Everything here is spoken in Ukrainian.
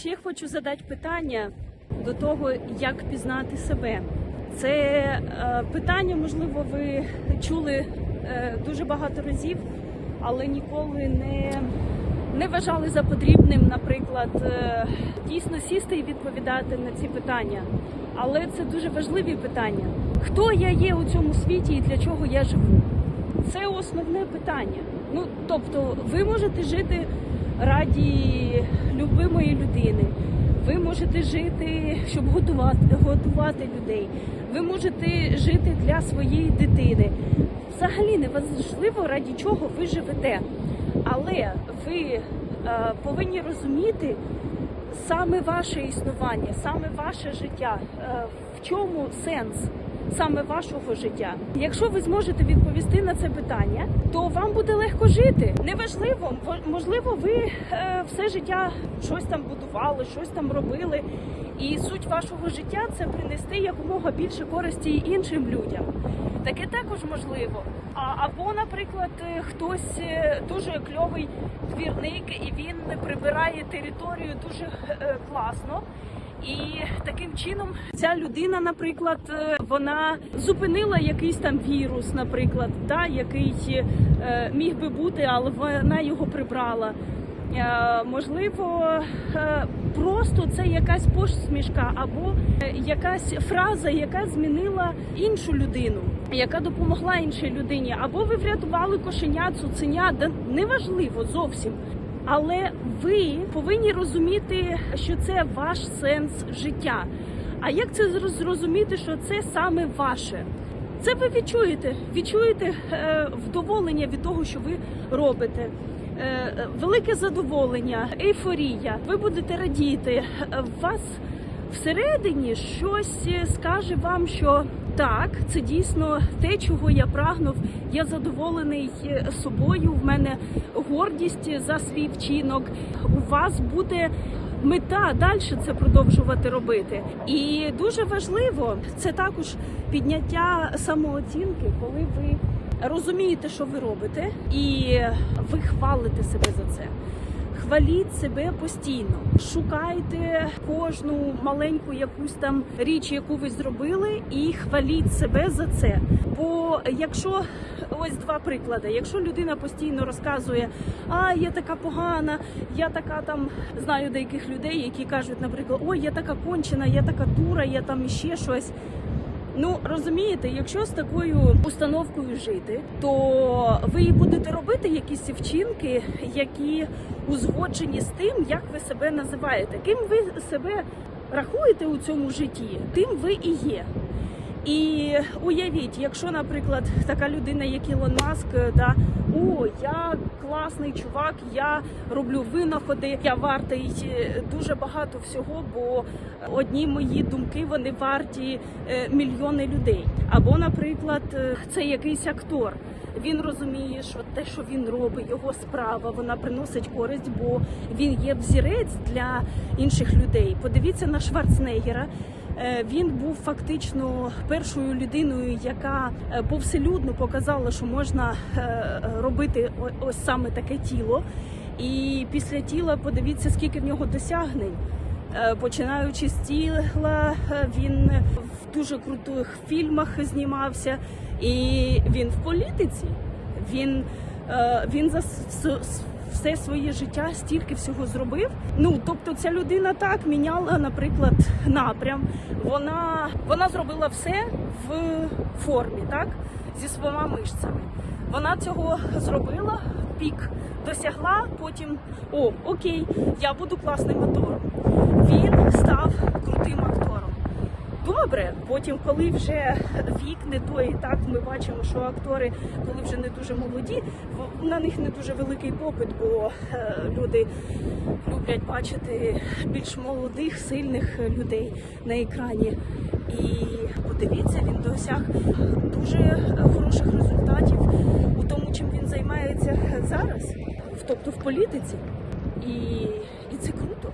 Ще хочу задати питання до того, як пізнати себе. Це е, питання, можливо, ви чули е, дуже багато разів, але ніколи не, не вважали за потрібним, наприклад, е, дійсно сісти і відповідати на ці питання. Але це дуже важливі питання. Хто я є у цьому світі і для чого я живу? Це основне питання. Ну тобто, ви можете жити раді любимої людини. Ви можете жити, щоб готувати, готувати людей. Ви можете жити для своєї дитини. Взагалі не важливо, раді чого ви живете. Але ви е, повинні розуміти саме ваше існування, саме ваше життя. Е, в чому сенс саме вашого життя? Якщо ви зможете відповісти на це питання, то вам буде легко жити. Неважливо, мо- можливо, ви е, все життя щось там будували, щось там робили. І суть вашого життя це принести якомога більше користі іншим людям. Таке також можливо. А або, наприклад, е, хтось е, дуже кльовий двірник, і він прибирає територію дуже е, класно. І таким чином ця людина, наприклад, е, вона зупинила якийсь там вірус, наприклад, да, який е, міг би бути, але вона його прибрала. Е, Можливо, е, просто це якась посмішка або е, якась фраза, яка змінила іншу людину, яка допомогла іншій людині, або ви врятували кошеня, цуценя, неважливо зовсім. Але ви повинні розуміти, що це ваш сенс життя. А як це зрозуміти, що це саме ваше? Це ви відчуєте, відчуєте е, вдоволення від того, що ви робите. Е, велике задоволення, ейфорія. Ви будете радіти. Е, вас всередині щось е, скаже вам, що так, це дійсно те, чого я прагнув. Я задоволений е, собою. В мене гордість за свій вчинок. У вас буде мета далі це продовжувати робити. І дуже важливо це також підняття самооцінки, коли ви розумієте, що ви робите, і ви хвалите себе за це. Хваліть себе постійно, шукайте кожну маленьку якусь там річ, яку ви зробили, і хваліть себе за це. Бо якщо ось два приклади, якщо людина постійно розказує, а я така погана, я така там знаю деяких людей, які кажуть, наприклад, ой, я така кончена, я така дура, я там іще щось. Ну розумієте, якщо з такою установкою жити, то ви і будете робити якісь вчинки, які узгоджені з тим, як ви себе називаєте. Ким ви себе рахуєте у цьому житті, тим ви і є. І уявіть, якщо, наприклад, така людина, як Ілон Маск, да, о, я класний чувак, я роблю винаходи, я вартий е, дуже багато всього, бо одні мої думки вони варті е, мільйони людей. Або, наприклад, е, це якийсь актор. Він розуміє, що те, що він робить, його справа, вона приносить користь, бо він є взірець для інших людей. Подивіться на Шварценеггера. Е, Він був фактично першою людиною, яка е, повселюдно показала, що можна е, робити ось саме таке тіло. І після тіла подивіться, скільки в нього досягнень. Починаючи з тіла, він в дуже крутих фільмах знімався, і він в політиці. Він, він за все своє життя стільки всього зробив. Ну тобто, ця людина так міняла, наприклад, напрям. Вона, вона зробила все в формі, так зі своїми мишцями. Вона цього зробила, пік досягла. Потім о, окей, я буду класним актором. Він став потім, коли вже вік не той, так ми бачимо, що актори, коли вже не дуже молоді, на них не дуже великий попит, бо е, люди люблять бачити більш молодих, сильних людей на екрані. І подивіться, він досяг дуже хороших результатів у тому, чим він займається зараз, тобто в політиці. І, і це круто.